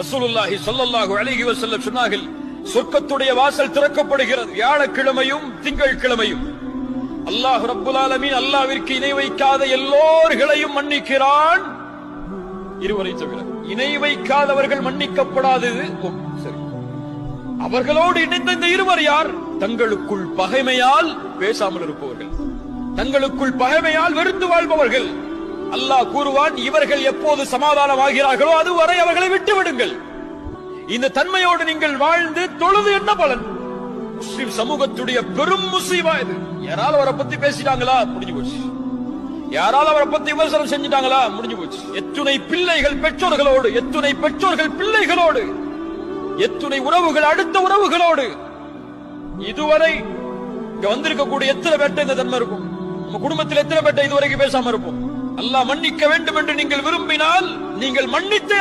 ரசூலுல்லாஹி ஸல்லல்லாஹு அலைஹி வஸல்லம் சொன்னார்கள் சொர்க்கத்துடைய வாசல் திறக்கப்படுகிறது. வியாழக்கிழமையும் திங்கள் கிழமையும் அல்லாஹ் ரப்புல் ஆலமீன் அல்லாஹ்விற்கு இணை வைக்காத எல்லோர்களையும் மன்னிக்கிறான். இருவரை தவிர இணை வைக்காதவர்கள் மன்னிக்கப்படாதது சரி. அவர்களோடு இணைந்த இந்த இருவர் யார்? தங்களுக்குள் பகைமையால் பேசாமல் இருப்பவர்கள். தங்களுக்குள் பகைமையால் வெறுத்து வாழ்பவர்கள். அல்லாஹ் கூறுவான் இவர்கள் எப்போது சமாதானம் ஆகிறார்களோ அதுவரை அவர்களை விட்டு விடுங்கள் இந்த தன்மையோடு நீங்கள் வாழ்ந்து தொழுது என்ன பலன்? முஸ்லிம் சமூகத்துடைய பெரும் முசீபா இது. யாராவது அவரை பத்தி பேசிட்டாங்களா? முடிஞ்சு போச்சு. யாராவது அவரை பத்தி விமர்சனம் செஞ்சிட்டாங்களா? முடிஞ்சு போச்சு. எத்துணை பிள்ளைகள் பெற்றோர்களோடு எத்துணை பெற்றோர்கள் பிள்ளைகளோடு எத்துணை உறவுகள் அடுத்த உறவுகளோடு. இதுவரை இங்க வந்திருக்கக்கூடிய எத்தனை பேர்ட்ட இந்த தன்மை இருக்கும்? நம்ம குடும்பத்தில் எத்தனை பேர்ட்ட இதுவரைக்கும் பேசாம இருப்போம்? அல்லாஹ் மன்னிக்க வேண்டும் என்று நீங்கள் விரும்பினால் நீங்கள் மன்னித்தே